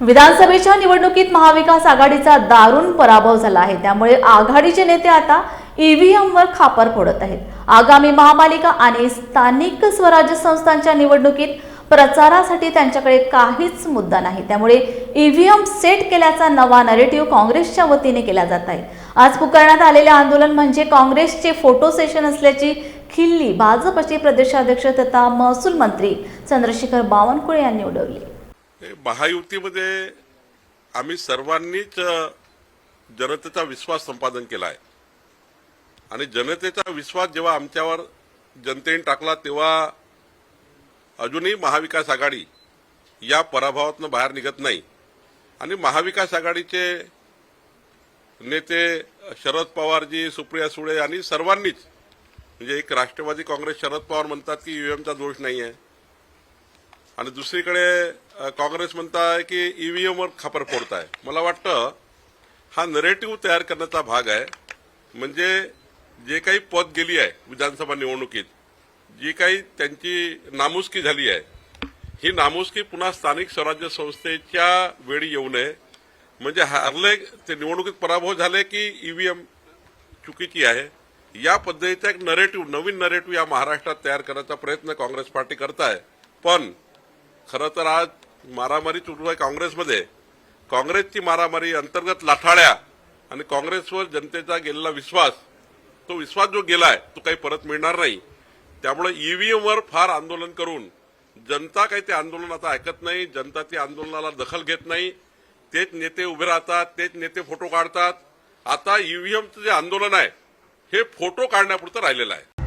विधानसभेच्या निवडणुकीत महाविकास आघाडीचा दारुण पराभव झाला आहे. त्यामुळे आघाडीचे नेते आता ईव्हीएमवर खापर फोडत आहेत. आगामी महापालिका आणि स्थानिक स्वराज्य संस्थांच्या निवडणुकीत प्रचारासाठी त्यांच्याकडे काहीच मुद्दा नाही. त्यामुळे ईव्हीएम सेट केल्याचा नवा नरेटिव्ह काँग्रेसच्या वतीने केला जात आहे. आज पुकारण्यात आलेले आंदोलन म्हणजे काँग्रेसचे फोटो सेशन असल्याची खिल्ली भाजपचे प्रदेशाध्यक्ष तथा महसूल मंत्री चंद्रशेखर बावनकुळे यांनी उडवली. महायुतीमध्ये आम्ही सर्वांनीच जनतेचा विश्वास संपादन केला आहे आणि जनतेचा विश्वास जेव्हा आमच्यावर जनतेने टाकला तेव्हा अजूनही महाविकास आघाडी या पराभवातनं बाहेर निघत नाही. आणि महाविकास आघाडीचे नेते शरद पवारजी सुप्रिया सुळे आणि सर्वांनीच म्हणजे एक राष्ट्रवादी काँग्रेस शरद पवार म्हणतात की UM ईव्हीएमचा दोष नाही आहे आणि दुसरीकडे काँग्रेस म्हणताय की ईव्हीएमवर खापर फोडताय. मला वाटतं हा नरेटिव्ह तयार करण्याचा भाग आहे. म्हणजे जे काही पद गेली आहे विधानसभा निवडणुकीत जी काही त्यांची नामुष्की झाली आहे ही नामुष्की पुन्हा स्थानिक स्वराज्य संस्थेच्या वेळी येऊ नये. म्हणजे हारले ते निवडणुकीत पराभव झाले की ईव्हीएम चुकीची आहे? या पद्धतीचा एक नरेटिव्ह नवीन नरेटिव्ह या महाराष्ट्रात तयार करण्याचा प्रयत्न काँग्रेस पार्टी करत आहे पण खरं तर आज मारामारी सुरू आहे काँग्रेसमध्ये. काँग्रेसची मारामारी अंतर्गत लाठाळ्या आणि काँग्रेसवर जनतेचा गेलेला विश्वास तो विश्वास जो गेलाय तो काही परत मिळणार नाही. त्यामुळे ईव्हीएमवर फार आंदोलन करून जनता काही ते आंदोलन आता ऐकत नाही जनता त्या आंदोलनाला दखल घेत नाही. तेच नेते उभे राहतात तेच नेते फोटो काढतात. आता ईव्हीएमचं जे आंदोलन आहे हे फोटो काढण्यापुरतं राहिलेलं आहे.